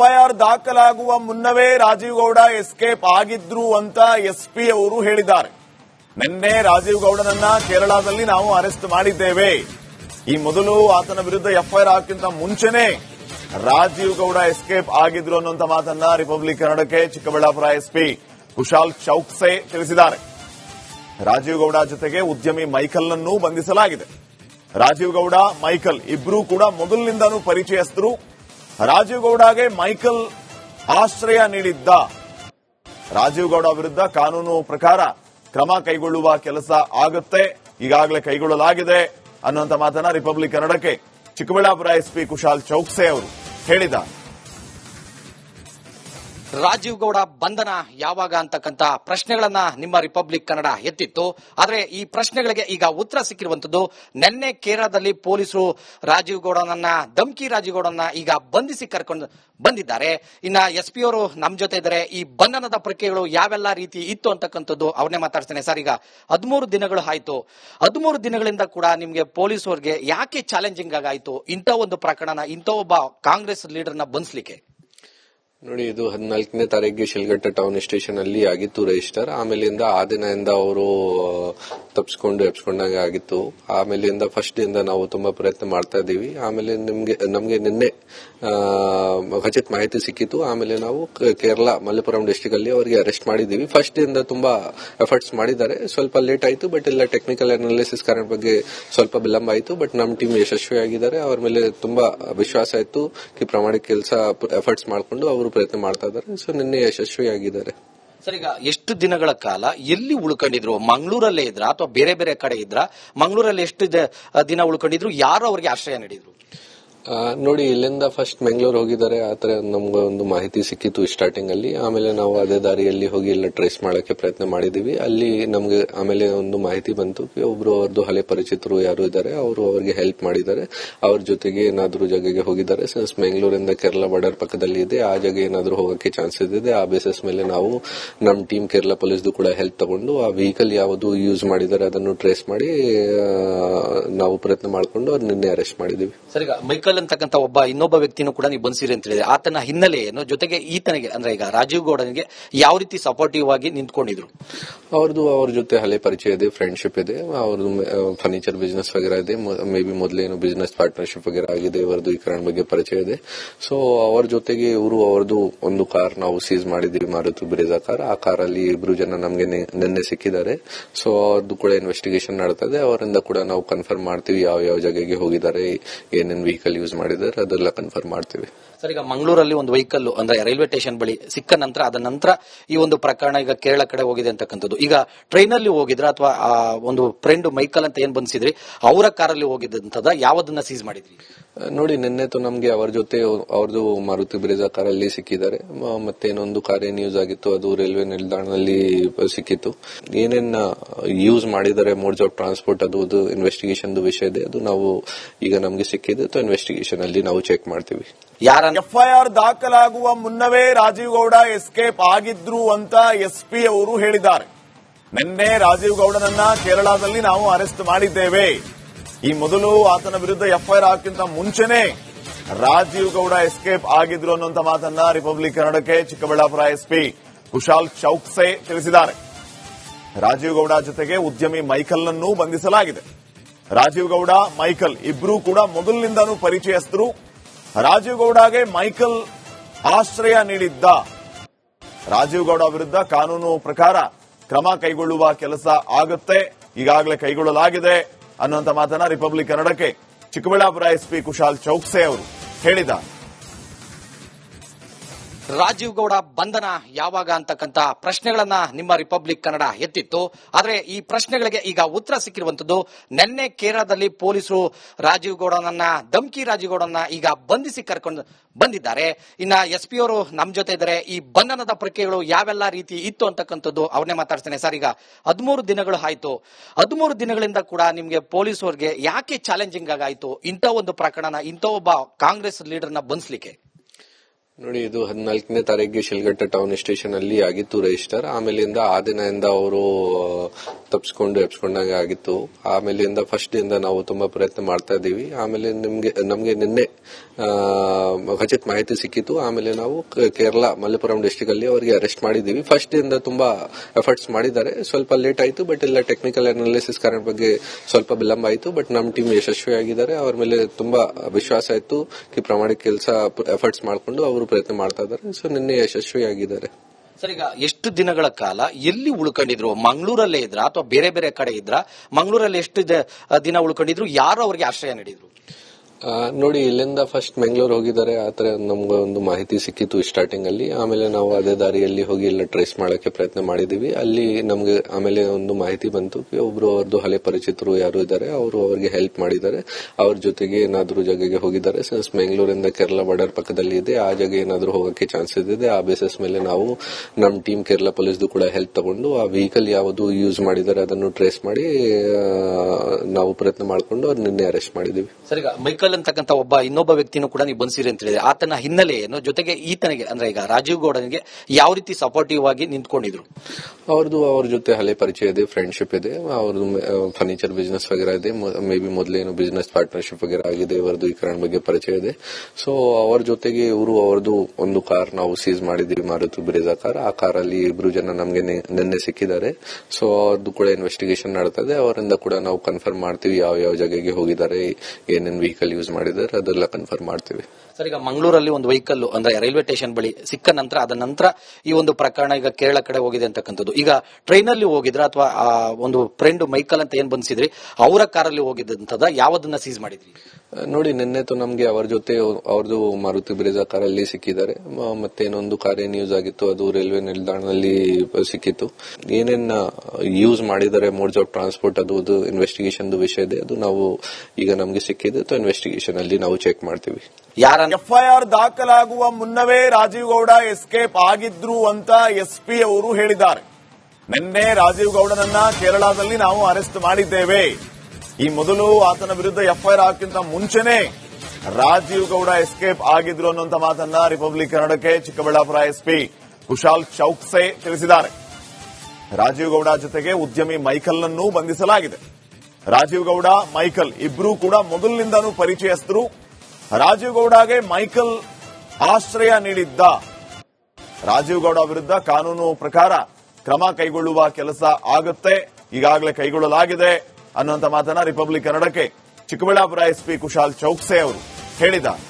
FIR ದಾಖಲಾಗುವ ಮುನ್ನವೇ Rajiv Gowda escape ಆಗಿದ್ರು ಅಂತ ಎಸ್ಪಿ ಅವರು ಹೇಳಿದ್ದಾರೆ. ನಿನ್ನೆ ರಾಜೀವ್ ಗೌಡನನ್ನ ಕೇರಳದಲ್ಲಿ ನಾವು ಅರೆಸ್ಟ್ ಮಾಡಿದ್ದೇವೆ. ಈ ಮೊದಲು ಆತನ ವಿರುದ್ಧ ಎಫ್ಐಆರ್ ಹಾಕಿಂತ ಮುಂಚೆನೆ ರಾಜೀವ್ ಗೌಡ ಎಸ್ಕೇಪ್ ಆಗಿದ್ರು ಅನ್ನುವಂತ ಮಾತನ್ನ ರಿಪಬ್ಲಿಕ್ ಕನ್ನಡಕ್ಕೆ ಚಿಕ್ಕಬಳ್ಳಾಪುರ ಎಸ್ಪಿ ಕುಶಾಲ್ ಚೌಕ್ಸೆ ತಿಳಿಸಿದ್ದಾರೆ. ರಾಜೀವ್ ಗೌಡ ಜೊತೆಗೆ ಉದ್ಯಮಿ ಮೈಕಲ್ ನನ್ನೂ ಬಂಧಿಸಲಾಗಿದೆ. ರಾಜೀವ್ ಗೌಡ, ಮೈಕಲ್ ಇಬ್ರು ಕೂಡ ಮೊದಲಿನಿಂದನೂ ಪರಿಚಯಸ್ಥರು. ರಾಜೀವ್ ಗೌಡಗೆ ಮೈಕಲ್ ಆಶ್ರಯ ನೀಡಿದ್ದ. ರಾಜೀವ್ ಗೌಡ ವಿರುದ್ಧ ಕಾನೂನು ಪ್ರಕಾರ ಕ್ರಮ ಕೈಗೊಳ್ಳುವ ಕೆಲಸ ಆಗುತ್ತೆ. ಈಗಾಗಲೇ ಕೈಗೊಳ್ಳಲಾಗಿದೆ ಅನ್ನುವಂತ ಮಾತನ್ನ ರಿಪಬ್ಲಿಕ್ ಕನ್ನಡಕ್ಕೆ ಚಿಕ್ಕಬಳ್ಳಾಪುರ ಎಸ್ಪಿ ಕುಶಾಲ್ ಚೌಕ್ಸೆ ಅವರು ಹೇಳಿದ್ದಾರೆ. ರಾಜೀವ್ ಗೌಡ ಬಂಧನ ಯಾವಾಗ ಅಂತಕ್ಕಂತ ಪ್ರಶ್ನೆಗಳನ್ನ ನಿಮ್ಮ ರಿಪಬ್ಲಿಕ್ ಕನ್ನಡ ಎತ್ತಿತ್ತು. ಆದರೆ ಈ ಪ್ರಶ್ನೆಗಳಿಗೆ ಈಗ ಉತ್ತರ ಸಿಕ್ಕಿರುವಂತದ್ದು ನಿನ್ನೆ ಕೇರಳದಲ್ಲಿ ಪೊಲೀಸರು ರಾಜೀವ್ ಗೌಡನನ್ನ, ಧಮ್ಕಿ ರಾಜೀವ್ ಗೌಡನ್ನ ಈಗ ಬಂಧಿಸಿ ಕರ್ಕೊಂಡು ಬಂದಿದ್ದಾರೆ. ಇನ್ನ ಎಸ್ ಪಿ ಅವರು ನಮ್ಮ ಜೊತೆ ಇದ್ದಾರೆ. ಈ ಬಂಧನದ ಪ್ರಕ್ರಿಯೆಗಳು ಯಾವೆಲ್ಲ ರೀತಿ ಇತ್ತು ಅಂತಕ್ಕಂಥದ್ದು ಅವ್ರನ್ನೇ ಮಾತಾಡ್ತೇನೆ ಸರ್, ಈಗ ಹದಿಮೂರು ದಿನಗಳು ಆಯ್ತು. ಹದಿಮೂರು ದಿನಗಳಿಂದ ಕೂಡ ನಿಮಗೆ ಅವ್ರಿಗೆ ಯಾಕೆ ಚಾಲೆಂಜಿಂಗ್ ಆಗಾಯ್ತು? ಇಂಥ ಒಂದು ಪ್ರಕರಣನ, ಇಂಥ ಒಬ್ಬ ಕಾಂಗ್ರೆಸ್ ಲೀಡರ್ನ ಬಂಧಿಸ್ಲಿಕ್ಕೆ? ನೋಡಿ, ಇದು ಹದಿನಾಲ್ಕನೇ ತಾರೀಕಿಗೆ ಶಿಲ್ಘಟ್ಟ ಟೌನ್ ಸ್ಟೇಷನ್ ಅಲ್ಲಿ ಆಗಿತ್ತು ರಿಜಿಸ್ಟರ್ ಆಮೇಲಿಂದ ಆ ದಿನದಿಂದ ಅವರು ತಪ್ಪಿಸ್ಕೊಂಡು ಎಪ್ಸ್ಕೊಂಡಂಗೆ ಆಗಿತ್ತು. ಆಮೇಲಿಂದ ಫಸ್ಟ್ ಇಂದ ನಾವು ತುಂಬಾ ಪ್ರಯತ್ನ ಮಾಡ್ತಾ ಇದೀವಿ ಆಮೇಲೆ ನಿಮ್ಗೆ, ನಮ್ಗೆ ನಿನ್ನೆ ಖಚಿತ ಮಾಹಿತಿ ಸಿಕ್ಕಿತ್ತು. ಆಮೇಲೆ ನಾವು ಕೇರಳ, ಮಲ್ಲಪುರಂ ಡಿಸ್ಟಿಕ್ ಅಲ್ಲಿ ಅವರಿಗೆ ಅರೆಸ್ಟ್ ಮಾಡಿದೀವಿ ಫಸ್ಟ್ ಇಂದ ತುಂಬಾ ಎಫರ್ಟ್ಸ್ ಮಾಡಿದ್ದಾರೆ. ಸ್ವಲ್ಪ ಲೇಟ್ ಆಯ್ತು ಬಟ್ ಎಲ್ಲ ಟೆಕ್ನಿಕಲ್ ಅನಾಲಿಸಿಸ್ ಕಾರಣ ಬಗ್ಗೆ ಸ್ವಲ್ಪ ವಿಳಂಬ ಆಯಿತು. ಬಟ್ ನಮ್ಮ ಟೀಮ್ ಯಶಸ್ವಿಯಾಗಿದ್ದಾರೆ. ಅವರ ಮೇಲೆ ತುಂಬಾ ವಿಶ್ವಾಸ ಇತ್ತು. ಪ್ರಾಮಾಣಿಕ ಕೆಲಸ ಎಫರ್ಟ್ಸ್ ಮಾಡಿಕೊಂಡು ಅವರು ಪ್ರಯತ್ನ ಮಾಡ್ತಾ ಇದ್ದಾರೆ. ಸೊ ನಿನ್ನೆ ಯಶಸ್ವಿಯಾಗಿದ್ದಾರೆ. ಸರ್, ಈಗ ಎಷ್ಟು ದಿನಗಳ ಕಾಲ ಎಲ್ಲಿ ಉಳ್ಕೊಂಡಿದ್ರು? ಮಂಗಳೂರಲ್ಲೇ ಇದ್ರ ಅಥವಾ ಬೇರೆ ಬೇರೆ ಕಡೆ ಇದ್ರ? ಮಂಗಳೂರಲ್ಲಿ ಎಷ್ಟು ದಿನ ಉಳ್ಕೊಂಡಿದ್ರು? ಯಾರು ಅವರಿಗೆ ಆಶ್ರಯ ನೀಡಿದ್ರು? ನೋಡಿ, ಇಲ್ಲಿಂದ ಫಸ್ಟ್ ಬೆಂಗಳೂರು ಹೋಗಿದ್ದಾರೆ. ಆತರ ನಮ್ಗೆ ಒಂದು ಮಾಹಿತಿ ಸಿಕ್ಕಿತ್ತು ಸ್ಟಾರ್ಟಿಂಗ್ ಅಲ್ಲಿ. ಆಮೇಲೆ ನಾವು ಅದೇ ದಾರಿಯಲ್ಲಿ ಹೋಗಿ ಎಲ್ಲ ಟ್ರೇಸ್ ಮಾಡಕ್ಕೆ ಪ್ರಯತ್ನ ಮಾಡಿದೀವಿ ಅಲ್ಲಿ ನಮ್ಗೆ ಆಮೇಲೆ ಒಂದು ಮಾಹಿತಿ ಬಂತು. ಒಬ್ರು ಅವ್ರದ್ದು ಹಳೆ ಪರಿಚಿತರು ಯಾರು ಇದ್ದಾರೆ, ಅವರು ಅವ್ರಿಗೆ ಹೆಲ್ಪ್ ಮಾಡಿದ್ದಾರೆ. ಅವ್ರ ಜೊತೆಗೆ ಏನಾದ್ರು ಜಾಗಗೆ ಹೋಗಿದ್ದಾರೆ. ಸಿನ್ಸ್ ಮಂಗ್ಳೂರಿಂದ ಕೇರಳ ಬಾರ್ಡರ್ ಪಕ್ಕದಲ್ಲಿ ಇದೆ, ಆ ಜಾಗ ಏನಾದ್ರು ಹೋಗಕ್ಕೆ ಚಾನ್ಸಸ್ ಇದೆ ಆ ಬೇಸಸ್ ಮೇಲೆ ನಾವು ನಮ್ಮ ಟೀಮ್ ಕೇರಳ ಪೊಲೀಸ್ದು ಕೂಡ ಹೆಲ್ಪ್ ತಗೊಂಡು ಆ ವೆಹಿಕಲ್ ಯಾವುದು ಯೂಸ್ ಮಾಡಿದ್ದಾರೆ ಅದನ್ನು ಟ್ರೇಸ್ ಮಾಡಿ ನಾವು ಪ್ರಯತ್ನ ಮಾಡಿಕೊಂಡು ಅವ್ರು ನಿನ್ನೆ ಅರೆಸ್ಟ್ ಮಾಡಿದೀವಿ ಸರ್ ಅಂತಕ್ಕಂಥ ಒಬ್ಬ ಇನ್ನೊಬ್ಬ ವ್ಯಕ್ತಿನೂ ಕೂಡ ನೀವು ಬಂದಿರಿ ಅಂತ ಹೇಳಿದ್ರೆ ಆತನ ಹಿನ್ನೆಲೆ ಜೊತೆಗೆ ಈತನಿಗೆ, ಅಂದ್ರೆ ಈಗ ರಾಜೀವ್ ಗೌಡನಿಗೆ ಯಾವ ರೀತಿ ಸಪೋರ್ಟಿವ್ ಆಗಿ ನಿಂತ್ಕೊಂಡಿದ್ರು? ಅವ್ರದ್ದು ಅವ್ರ ಜೊತೆ ಹಳೆ ಪರಿಚಯ ಇದೆ ಫ್ರೆಂಡ್ಶಿಪ್ ಇದೆ, ಅವ್ರದ್ದು ಫರ್ನಿಚರ್ ಬಿಸ್ನೆಸ್ ವಗೇರ ಇದೆ, ಮೇ ಬಿ ಮೊದಲೇನು ಬಿಸ್ನೆಸ್ ಪಾರ್ಟ್ನರ್ಶಿಪ್ ವಗೇರ ಆಗಿದೆ, ಇವರದ್ದು ಈ ಕಾರಣ ಬಗ್ಗೆ ಪರಿಚಯ ಇದೆ. ಸೊ ಅವ್ರ ಜೊತೆಗೆ ಇವರು ಅವ್ರದ್ದು ಒಂದು ಕಾರ್ ನಾವು ಸೀಸ್ ಮಾಡಿದ್ವಿ ಮಾರುತಿ ಬ್ರೇಜಾ ಕಾರ್ ಆ ಕಾರಲ್ಲಿ ಇಬ್ರು ಜನ ನಮ್ಗೆ ನಿನ್ನೆ ಸಿಕ್ಕಿದ್ದಾರೆ. ಸೊ ಅವ್ರದ್ದು ಕೂಡ ಇನ್ವೆಸ್ಟಿಗೇಷನ್ ನಡ್ತಾ ಇದೆ. ಅವರಿಂದ ಕೂಡ ನಾವು ಕನ್ಫರ್ಮ್ ಮಾಡ್ತೀವಿ ಯಾವ ಯಾವ ಜಾಗೆಗೆ ಹೋಗಿದ್ದಾರೆ, ಏನೇನ್ ವೆಹಿಕಲ್ ಯೂಸ್ ಮಾಡಿದರೆ ಅದೆಲ್ಲ ಕನ್ಫರ್ಮ್ ಮಾಡ್ತೀವಿ. ಸರ್, ಈಗ ಮಂಗಳೂರಲ್ಲಿ ಒಂದು ವೆಹಿಕಲ್ ಅಂದ್ರೆ ರೈಲ್ವೆ ಸ್ಟೇಷನ್ ಬಳಿ ಸಿಕ್ಕ ನಂತರ ಅದ ನಂತರ ಈ ಒಂದು ಪ್ರಕರಣ ಈಗ ಕೇರಳ ಕಡೆ ಹೋಗಿದೆ ಅಂತಕ್ಕಂಥದ್ದು. ಈಗ ಟ್ರೈನ್ ಅಲ್ಲಿ ಹೋಗಿದ್ರ ಅಥವಾ ಒಂದು ಫ್ರೆಂಡ್ ಮೈಕಲ್ ಅಂತ ಏನ್ ಬಂದಿಸಿದ್ರಿ ಅವರ ಕಾರಲ್ಲಿ ಹೋಗಿದ್ದಂತದ ಯಾವ್ದನ್ನ ಸೀಸ್ ಮಾಡಿದ್ರಿ? ನೋಡಿ ನಿನ್ನೆತು ನಮ್ಗೆ ಅವ್ರ ಜೊತೆ ಅವ್ರದ್ದು ಮಾರುತಿ ಬ್ರೇಜಾ ಕಾರಲ್ಲಿ ಸಿಕ್ಕಿದ್ದಾರೆ. ಮತ್ತೆ ಇನ್ನೊಂದು ಕಾರ್ ಏನ್ ಯೂಸ್ ಆಗಿತ್ತು, ಅದು ರೈಲ್ವೆ ನಿಲ್ದಾಣದಲ್ಲಿ ಸಿಕ್ಕಿತ್ತು. ಏನೇನ್ ಯೂಸ್ ಮಾಡಿದ್ದಾರೆ ಮೋಡ್ಸ್ ಆಫ್ ಟ್ರಾನ್ಸ್ಪೋರ್ಟ್ ಅದು ಅದು ಇನ್ವೆಸ್ಟಿಗೇಷನ್ ವಿಷಯ ಇದೆ, ಅದು ನಾವು ಈಗ ನಮ್ಗೆ ಸಿಕ್ಕಿದೆ ಇನ್ವೆಸ್ಟಿಗೇಷನ್ ಅಲ್ಲಿ ನಾವು ಚೆಕ್ ಮಾಡ್ತೀವಿ. ಯಾರ ಆರ್ ದಾಖಲಾಗುವ ಮುನ್ನವೇ ರಾಜೀವ್ ಗೌಡ ಎಸ್ಕೇಪ್ ಆಗಿದ್ರು ಅಂತ ಎಸ್ಪಿ ಅವರು ಹೇಳಿದ್ದಾರೆ. ನಿನ್ನೆ ರಾಜೀವ್ ಗೌಡನನ್ನ ಕೇರಳದಲ್ಲಿ ನಾವು ಅರೆಸ್ಟ್ ಮಾಡಿದ್ದೇವೆ. ಈ ಮೊದಲು ಆತನ ವಿರುದ್ಧ ಎಫ್ಐಆರ್ ಹಾಕಿಂತ ಮುಂಚೆನೆ ರಾಜೀವ್ ಗೌಡ ಎಸ್ಕೇಪ್ ಆಗಿದ್ರು ಅನ್ನುವಂತ ಮಾತನ್ನ ರಿಪಬ್ಲಿಕ್ ಕನ್ನಡಕ್ಕೆ ಚಿಕ್ಕಬಳ್ಳಾಪುರ ಎಸ್ಪಿ ಕುಶಾಲ್ ಚೌಕ್ಸೆ ತಿಳಿಸಿದ್ದಾರೆ. ರಾಜೀವ್ ಗೌಡ ಜೊತೆಗೆ ಉದ್ಯಮಿ ಮೈಕಲ್ ನನ್ನೂ ಬಂಧಿಸಲಾಗಿದೆ. ರಾಜೀವ್ ಗೌಡ, ಮೈಕಲ್ ಇಬ್ಬರೂ ಕೂಡ ಮೊದಲಿನಿಂದನೂ ಪರಿಚಯಸ್ಥರು. ರಾಜೀವ್ ಗೌಡಗೆ ಮೈಕಲ್ ಆಶ್ರಯ ನೀಡಿದ್ದ. ರಾಜೀವ್ ಗೌಡ ವಿರುದ್ಧ ಕಾನೂನು ಪ್ರಕಾರ ಕ್ರಮ ಕೈಗೊಳ್ಳುವ ಕೆಲಸ ಆಗುತ್ತೆ. ಈಗಾಗಲೇ ಕೈಗೊಳ್ಳಲಾಗಿದೆ ಅನ್ನುವಂತ ಮಾತನ್ನ ರಿಪಬ್ಲಿಕ್ ಕನ್ನಡಕ್ಕೆ ಚಿಕ್ಕಬಳ್ಳಾಪುರ ಎಸ್ಪಿ ಕುಶಾಲ್ ಚೌಕ್ಸೆ ಅವರು ಹೇಳಿದ್ದಾರೆ. ರಾಜೀವ್ ಗೌಡ ಬಂಧನ ಯಾವಾಗ ಅಂತಕ್ಕಂತ ಪ್ರಶ್ನೆಗಳನ್ನ ನಿಮ್ಮ ರಿಪಬ್ಲಿಕ್ ಕನ್ನಡ ಎತ್ತಿತ್ತು. ಆದರೆ ಈ ಪ್ರಶ್ನೆಗಳಿಗೆ ಈಗ ಉತ್ತರ ಸಿಕ್ಕಿರುವಂತದ್ದು ನಿನ್ನೆ ಕೇರಳದಲ್ಲಿ ಪೊಲೀಸರು ರಾಜೀವ್ ಗೌಡನನ್ನ, ಧಮ್ಕಿ ರಾಜೀವ್ ಗೌಡನ್ನ ಈಗ ಬಂಧಿಸಿ ಕರ್ಕೊಂಡು ಬಂದಿದ್ದಾರೆ. ಇನ್ನ ಎಸ್ ಪಿ ಅವರು ನಮ್ಮ ಜೊತೆ ಇದ್ದಾರೆ. ಈ ಬಂಧನದ ಪ್ರಕ್ರಿಯೆಗಳು ಯಾವೆಲ್ಲ ರೀತಿ ಇತ್ತು ಅಂತಕ್ಕಂಥದ್ದು ಅವನೇ ಮಾತಾಡ್ತೇನೆ ಸರ್, ಈಗ ಹದಿಮೂರು ದಿನಗಳು ಆಯ್ತು. ಹದಿಮೂರು ದಿನಗಳಿಂದ ಕೂಡ ನಿಮ್ಗೆ ಪೊಲೀಸ್ ಯಾಕೆ ಚಾಲೆಂಜಿಂಗ್ ಆಗಾಯ್ತು ಇಂಥ ಒಂದು ಪ್ರಕರಣನ, ಇಂಥ ಒಬ್ಬ ಕಾಂಗ್ರೆಸ್ ಲೀಡರ್ನ ಬಂಧಿಸ್ಲಿಕ್ಕೆ? ನೋಡಿ, ಇದು ಹದಿನಾಲ್ಕನೇ ತಾರೀಕಿಗೆ ಶಿಲ್ಘಟ್ಟ ಟೌನ್ ಸ್ಟೇಷನ್ ಅಲ್ಲಿ ಆಗಿತ್ತು ರಿಜಿಸ್ಟರ್ ಆಮೇಲಿಂದ ಆ ದಿನದಿಂದ ಅವರು ತಪ್ಸ್ಕೊಂಡು ಎಪ್ಸ್ಕೊಂಡಂಗೆ ಆಗಿತ್ತು. ಆಮೇಲಿಂದ ಫಸ್ಟ್ ಇಂದ ನಾವು ತುಂಬಾ ಪ್ರಯತ್ನ ಮಾಡ್ತಾ ಇದೀವಿ ಆಮೇಲೆ ನಿಮ್ಗೆ, ನಮ್ಗೆ ನಿನ್ನೆ ಖಚಿತ ಮಾಹಿತಿ ಸಿಕ್ಕಿತ್ತು. ಆಮೇಲೆ ನಾವು ಕೇರಳ ಮಲ್ಲಪುರಂ ಡಿಸ್ಟಿಕ್ ಅಲ್ಲಿ ಅವರಿಗೆ ಅರೆಸ್ಟ್ ಮಾಡಿದೀವಿ ಫಸ್ಟ್ ಇಂದ ತುಂಬಾ ಎಫರ್ಟ್ಸ್ ಮಾಡಿದ್ದಾರೆ. ಸ್ವಲ್ಪ ಲೇಟ್ ಆಯ್ತು ಬಟ್ ಎಲ್ಲ ಟೆಕ್ನಿಕಲ್ ಅನಾಲಿಸಿಸ್ ಕಾರಣ ಬಗ್ಗೆ ಸ್ವಲ್ಪ ವಿಳಂಬ ಆಯ್ತು. ಬಟ್ ನಮ್ಮ ಟೀಮ್ ಯಶಸ್ವಿಯಾಗಿದ್ದಾರೆ. ಅವ್ರ ಮೇಲೆ ತುಂಬಾ ವಿಶ್ವಾಸ ಪ್ರಮಾಣಿಕ ಪ್ರಾಮಾಣಿಕ ಕೆಲಸ ಎಫರ್ಟ್ಸ್ ಮಾಡಿಕೊಂಡು ಅವರು ಪ್ರಯತ್ನ ಮಾಡ್ತಾ ಇದ್ದಾರೆ. ಸೊ ನಿನ್ನೆ ಯಶಸ್ವಿಯಾಗಿದ್ದಾರೆ. ಸರ್, ಈಗ ಎಷ್ಟು ದಿನಗಳ ಕಾಲ ಎಲ್ಲಿ ಉಳ್ಕೊಂಡಿದ್ರು? ಮಂಗಳೂರಲ್ಲೇ ಇದ್ರ ಅಥವಾ ಬೇರೆ ಬೇರೆ ಕಡೆ ಇದ್ರ? ಮಂಗಳೂರಲ್ಲಿ ಎಷ್ಟು ದಿನ ಉಳ್ಕೊಂಡಿದ್ರು? ಯಾರು ಅವರಿಗೆ ಆಶ್ರಯ ನೀಡಿದ್ರು? ನೋಡಿ, ಇಲ್ಲಿಂದ ಫಸ್ಟ್ ಬೆಂಗಳೂರು ಹೋಗಿದ್ದಾರೆ. ಆತರ ನಮ್ಗೆ ಒಂದು ಮಾಹಿತಿ ಸಿಕ್ಕಿತ್ತು ಸ್ಟಾರ್ಟಿಂಗ್ ಅಲ್ಲಿ. ಆಮೇಲೆ ನಾವು ಅದೇ ದಾರಿಯಲ್ಲಿ ಹೋಗಿ ಎಲ್ಲ ಟ್ರೇಸ್ ಮಾಡಕ್ಕೆ ಪ್ರಯತ್ನ ಮಾಡಿದೀವಿ. ಅಲ್ಲಿ ನಮ್ಗೆ ಆಮೇಲೆ ಒಂದು ಮಾಹಿತಿ ಬಂತು ಒಬ್ರು ಅವ್ರದ್ದು ಹಳೆ ಪರಿಚಿತರು ಯಾರು ಇದ್ದಾರೆ, ಅವರು ಅವ್ರಿಗೆ ಹೆಲ್ಪ್ ಮಾಡಿದ್ದಾರೆ. ಅವ್ರ ಜೊತೆಗೆ ಏನಾದ್ರೂ ಜಾಗಗೆ ಹೋಗಿದ್ದಾರೆ. ಸಿನ್ಸ್ ಮಂಗ್ಳೂರಿಂದ ಕೇರಳ ಬಾರ್ಡರ್ ಪಕ್ಕದಲ್ಲಿ ಇದೆ, ಆ ಜಾಗ ಏನಾದ್ರೂ ಹೋಗಕ್ಕೆ ಚಾನ್ಸ್ ಇದೆ ಆ ಬೇಸಸ್ ಮೇಲೆ ನಾವು ನಮ್ಮ ಟೀಮ್ ಕೇರಳ ಪೊಲೀಸ್ದು ಕೂಡ ಹೆಲ್ಪ್ ತಗೊಂಡು ಆ ವೆಹಿಕಲ್ ಯಾವುದು ಯೂಸ್ ಮಾಡಿದ್ದಾರೆ ಅದನ್ನು ಟ್ರೇಸ್ ಮಾಡಿ ನಾವು ಪ್ರಯತ್ನ ಮಾಡಿಕೊಂಡು ಅವ್ರು ನಿನ್ನೆ ಅರೆಸ್ಟ್ ಮಾಡಿದೀವಿ. ಸರ್ ಅಂತಕ್ಕಂಥ ಒಬ್ಬ ಇನ್ನೊಬ್ಬ ವ್ಯಕ್ತಿನೂ ಕೂಡ ನೀವು ಬಂದಿರಿ ಅಂತ ಹೇಳಿದ್ರೆ ಆತನ ಹಿನ್ನೆಲೆಯನ್ನು ಜೊತೆಗೆ ಈತನಿಗೆ, ಅಂದ್ರೆ ಈಗ ರಾಜೀವ್ ಗೌಡನಿಗೆ ಯಾವ ರೀತಿ ಸಪೋರ್ಟಿವ್ ಆಗಿ ನಿಂತ್ಕೊಂಡಿದ್ರು? ಅವ್ರದ್ದು ಅವ್ರ ಜೊತೆ ಹಳೆ ಪರಿಚಯ ಇದೆ ಫ್ರೆಂಡ್ಶಿಪ್ ಇದೆ, ಅವ್ರದ್ದು ಫರ್ನಿಚರ್ ಬಿಸ್ನೆಸ್ ವಗೇರಾ ಇದೆ, ಮೇ ಬಿ ಮೊದಲೇನು ಬಿಸ್ನೆಸ್ ಪಾರ್ಟ್ನರ್ಶಿಪ್ ವಗೇರಾ ಆಗಿದೆ, ಇವರದ್ದು ಈ ಕಾರಣ ಬಗ್ಗೆ ಪರಿಚಯ ಇದೆ. ಸೊ ಅವ್ರ ಜೊತೆಗೆ ಇವರು ಅವ್ರದ್ದು ಒಂದು ಕಾರ್ ನಾವು ಸೀಸ್ ಮಾಡಿದ್ವಿ ಮಾರುತಿ ಬ್ರೇಜಾ ಕಾರ್ ಆ ಕಾರಲ್ಲಿ ಇಬ್ರು ಜನ ನಮಗೆ ನಿನ್ನೆ ಸಿಕ್ಕಿದ್ದಾರೆ. ಸೊ ಅವ್ರದ್ದು ಕೂಡ ಇನ್ವೆಸ್ಟಿಗೇಷನ್ ನಡ್ತಾ ಇದೆ. ಅವರಿಂದ ಕೂಡ ನಾವು ಕನ್ಫರ್ಮ್ ಮಾಡ್ತೀವಿ, ಯಾವ ಯಾವ ಜಾಗಕ್ಕೆ ಹೋಗಿದ್ದಾರೆ, ಏನೇನು ವೆಹಿಕಲ್ ಯೂಸ್ ಮಾಡಿದ್ದಾರೆ ಅದೆಲ್ಲ ಕನ್ಫರ್ಮ್ ಮಾಡ್ತೀವಿ. ಸರ್, ಈಗ ಮಂಗಳೂರಲ್ಲಿ ಒಂದು ವೆಹಿಕಲ್ ಅಂದ್ರೆ ರೈಲ್ವೆ ಸ್ಟೇಷನ್ ಬಳಿ ಸಿಕ್ಕ ನಂತರ ಅದ ನಂತರ ಈ ಒಂದು ಪ್ರಕರಣ ಈಗ ಕೇರಳ ಕಡೆ ಹೋಗಿದೆ ಅಂತಕ್ಕಂಥದ್ದು. ಈಗ ಟ್ರೈನ್ ಅಲ್ಲಿ ಹೋಗಿದ್ರ ಅಥವಾ ಒಂದು ಫ್ರೆಂಡ್ ಮೈಕಲ್ ಅಂತ ಏನ್ ಬಂದಿಸಿದ್ರಿ ಅವರ ಕಾರಲ್ಲಿ ಹೋಗಿದ್ದಂತದ ಯಾವ್ದನ್ನ ಸೀಸ್ ಮಾಡಿದ್ರಿ? ನೋಡಿ ನಿನ್ನೆತು ನಮ್ಗೆ ಅವ್ರ ಜೊತೆ ಅವ್ರದ್ದು ಮಾರುತಿ ಬ್ರೇಜಾ ಕಾರಲ್ಲಿ ಸಿಕ್ಕಿದ್ದಾರೆ. ಮತ್ತೆ ಇನ್ನೊಂದು ಕಾರ್ ಏನ್ ಯೂಸ್ ಆಗಿತ್ತು, ಅದು ರೈಲ್ವೆ ನಿಲ್ದಾಣದಲ್ಲಿ ಸಿಕ್ಕಿತ್ತು. ಏನೇನ್ ಯೂಸ್ ಮಾಡಿದ್ದಾರೆ ಮೋಡ್ಸ್ ಆಫ್ ಟ್ರಾನ್ಸ್ಪೋರ್ಟ್ ಅದು ಅದು ಇನ್ವೆಸ್ಟಿಗೇಷನ್ ವಿಷಯ ಇದೆ, ಅದು ನಾವು ಈಗ ನಮ್ಗೆ ಸಿಕ್ಕಿದೆ ಇನ್ವೆಸ್ಟಿಗೇಷನ್ ಅಲ್ಲಿ ನಾವು ಚೆಕ್ ಮಾಡ್ತೀವಿ. ಯಾರನ್ನ? ಎಫ್ಐಆರ್ ದಾಖಲಾಗುವ ಮುನ್ನವೇ ರಾಜೀವ್ ಗೌಡ ಎಸ್ಕೇಪ್ ಆಗಿದ್ರು ಅಂತ ಎಸ್ಪಿ ಅವರು ಹೇಳಿದ್ದಾರೆ. ನಿನ್ನೆ ರಾಜೀವ್ ಗೌಡನನ್ನ ಕೇರಳದಲ್ಲಿ ನಾವು ಅರೆಸ್ಟ್ ಮಾಡಿದ್ದೇವೆ. ಈ ಮೊದಲು ಆತನ ವಿರುದ್ಧ ಎಫ್ಐಆರ್ ಹಾಕಿಂತ ಮುಂಚೆನೆ ರಾಜೀವ್ ಗೌಡ ಎಸ್ಕೇಪ್ ಆಗಿದ್ರು ಅನ್ನುವಂತ ಮಾತನ್ನ ರಿಪಬ್ಲಿಕ್ ಕನ್ನಡಕ್ಕೆ ಚಿಕ್ಕಬಳ್ಳಾಪುರ ಎಸ್ಪಿ ಕುಶಾಲ್ ಚೌಕ್ಸೆ ತಿಳಿಸಿದ್ದಾರೆ. ರಾಜೀವ್ ಗೌಡ ಜೊತೆಗೆ ಉದ್ಯಮಿ ಮೈಕಲ್ ನನ್ನೂ ಬಂಧಿಸಲಾಗಿದೆ. ರಾಜೀವ್ ಗೌಡ ಮೈಕಲ್ ಇಬ್ಬರೂ ಕೂಡ ಮೊದಲಿನಿಂದನೂ ಪರಿಚಯಸ್ಥರು. ರಾಜೀವ್ ಗೌಡಗೆ ಮೈಕಲ್ ಆಶ್ರಯ ನೀಡಿದ್ದ. ರಾಜೀವ್ ಗೌಡ ವಿರುದ್ಧ ಕಾನೂನು ಪ್ರಕಾರ ಕ್ರಮ ಕೈಗೊಳ್ಳುವ ಕೆಲಸ ಆಗುತ್ತೆ. ಈಗಾಗಲೇ ಕೈಗೊಳ್ಳಲಾಗಿದೆ ಅನ್ನುವಂತ ಮಾತನ್ನ ರಿಪಬ್ಲಿಕ್ ಕನ್ನಡಕ್ಕೆ ಚಿಕ್ಕಬಳ್ಳಾಪುರ ಎಸ್ಪಿ ಕುಶಾಲ್ ಚೌಕ್ಸೆ ಅವರು ಹೇಳಿದ್ದಾರೆ.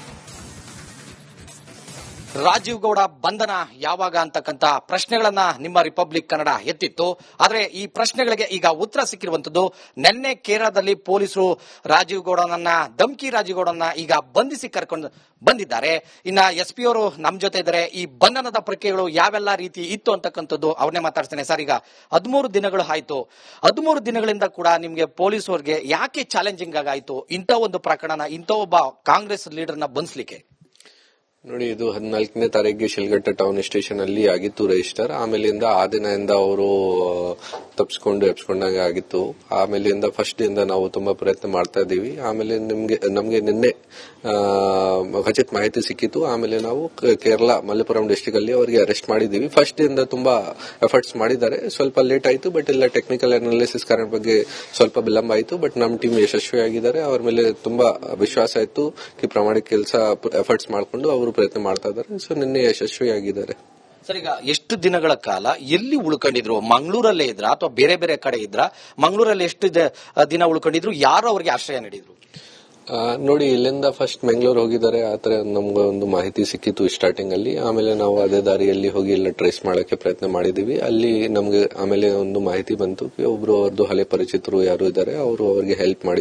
ರಾಜೀವ್ ಗೌಡ ಬಂಧನ ಯಾವಾಗ ಅಂತಕ್ಕಂತ ಪ್ರಶ್ನೆಗಳನ್ನ ನಿಮ್ಮ ರಿಪಬ್ಲಿಕ್ ಕನ್ನಡ ಎತ್ತಿತ್ತು. ಆದರೆ ಈ ಪ್ರಶ್ನೆಗಳಿಗೆ ಈಗ ಉತ್ತರ ಸಿಕ್ಕಿರುವಂತದ್ದು ನಿನ್ನೆ ಕೇರಳದಲ್ಲಿ ಪೊಲೀಸರು ರಾಜೀವ್ ಗೌಡನನ್ನ, ಧಮ್ಕಿ ರಾಜೀವ್ ಗೌಡನ್ನ ಈಗ ಬಂಧಿಸಿ ಕರ್ಕೊಂಡು ಬಂದಿದ್ದಾರೆ. ಇನ್ನ ಎಸ್ ಪಿ ಅವರು ನಮ್ಮ ಜೊತೆ ಇದ್ದಾರೆ. ಈ ಬಂಧನದ ಪ್ರಕ್ರಿಯೆಗಳು ಯಾವೆಲ್ಲ ರೀತಿ ಇತ್ತು ಅಂತಕ್ಕಂಥದ್ದು ಅವ್ರನ್ನೇ ಮಾತಾಡ್ತೇನೆ ಸರ್, ಈಗ ಹದಿಮೂರು ದಿನಗಳು ಆಯ್ತು. ಹದಿಮೂರು ದಿನಗಳಿಂದ ಕೂಡ ನಿಮ್ಗೆ ಪೊಲೀಸರಿಗೆ ಯಾಕೆ ಚಾಲೆಂಜಿಂಗ್ ಆಗಾಯ್ತು? ಇಂಥ ಒಂದು ಪ್ರಕರಣ ಇಂಥ ಒಬ್ಬ ಕಾಂಗ್ರೆಸ್ ಲೀಡರ್ನ ಬಂಧಿಸ್ಲಿಕ್ಕೆ? ನೋಡಿ, ಇದು ಹದಿನಾಲ್ಕನೇ ತಾರೀಕಿಗೆ ಶಿಲ್ಘಟ್ಟ ಟೌನ್ ಸ್ಟೇಷನ್ ಅಲ್ಲಿ ಆಗಿತ್ತು ರಿಜಿಸ್ಟರ್ ಆಮೇಲಿಂದ ಆ ದಿನದಿಂದ ಅವರು ತಪ್ಪಿಸ್ಕೊಂಡು ಎಪ್ಸ್ಕೊಂಡಂಗೆ ಆಗಿತ್ತು. ಆಮೇಲಿಂದ ಫಸ್ಟ್ ಇಂದ ನಾವು ತುಂಬಾ ಪ್ರಯತ್ನ ಮಾಡ್ತಾ ಇದ್ದೀವಿ. ಆಮೇಲೆ ನಿಮ್ಗೆ, ನಮ್ಗೆ ನಿನ್ನೆ ಖಚಿತ ಮಾಹಿತಿ ಸಿಕ್ಕಿತ್ತು. ಆಮೇಲೆ ನಾವು ಕೇರಳ, ಮಲ್ಲಪುರಂ ಡಿಸ್ಟಿಕ್ ಅಲ್ಲಿ ಅವರಿಗೆ ಅರೆಸ್ಟ್ ಮಾಡಿದೀವಿ ಫಸ್ಟ್ ಇಂದ ತುಂಬಾ ಎಫರ್ಟ್ಸ್ ಮಾಡಿದ್ದಾರೆ. ಸ್ವಲ್ಪ ಲೇಟ್ ಆಯ್ತು ಬಟ್ ಎಲ್ಲ ಟೆಕ್ನಿಕಲ್ ಅನಾಲಿಸಿಸ್ ಕಾರಣ ಬಗ್ಗೆ ಸ್ವಲ್ಪ ವಿಳಂಬ ಆಯ್ತು. ಬಟ್ ನಮ್ಮ ಟೀಮ್ ಯಶಸ್ವಿಯಾಗಿದ್ದಾರೆ. ಅವ್ರ ಮೇಲೆ ತುಂಬಾ ವಿಶ್ವಾಸ ಇತ್ತು. ಕಿ ಪ್ರಾಮಾಣಿಕ ಕೆಲಸ ಎಫರ್ಟ್ಸ್ ಮಾಡಿಕೊಂಡು ಅವರು ಪ್ರಯತ್ನ ಮಾಡ್ತಾ ಇದ್ದಾರೆ. ಸೊ ನಿನ್ನೆ ಯಶಸ್ವಿಯಾಗಿದ್ದಾರೆ. ಸರ್ ಈಗ ಎಷ್ಟು ದಿನಗಳ ಕಾಲ ಎಲ್ಲಿ ಉಳ್ಕೊಂಡಿದ್ರು? ಮಂಗಳೂರಲ್ಲೇ ಇದ್ರ ಅಥವಾ ಬೇರೆ ಬೇರೆ ಕಡೆ ಇದ್ರ? ಮಂಗಳೂರಲ್ಲಿ ಎಷ್ಟು ದಿನ ಉಳ್ಕೊಂಡಿದ್ರು? ಯಾರು ಅವರಿಗೆ ಆಶ್ರಯ ನೀಡಿದ್ರು? ನೋಡಿ ಇಲ್ಲಿಂದ ಫಸ್ಟ್ ಬೆಂಗಳೂರು ಹೋಗಿದ್ದಾರೆ. ಆತರ ನಮ್ಗೆ ಒಂದು ಮಾಹಿತಿ ಸಿಕ್ಕಿತ್ತು ಸ್ಟಾರ್ಟಿಂಗ್ ಅಲ್ಲಿ. ಆಮೇಲೆ ನಾವು ಅದೇ ದಾರಿಯಲ್ಲಿ ಹೋಗಿ ಎಲ್ಲ ಟ್ರೇಸ್ ಮಾಡಕ್ಕೆ ಪ್ರಯತ್ನ ಮಾಡಿದೀವಿ ಅಲ್ಲಿ ನಮ್ಗೆ ಆಮೇಲೆ ಒಂದು ಮಾಹಿತಿ ಬಂತು. ಒಬ್ರು ಅವ್ರದ್ದು ಹಳೆ ಪರಿಚಿತರು ಯಾರು ಇದ್ದಾರೆ ಅವರು ಅವ್ರಿಗೆ ಹೆಲ್ಪ್ ಮಾಡಿದ್ರು.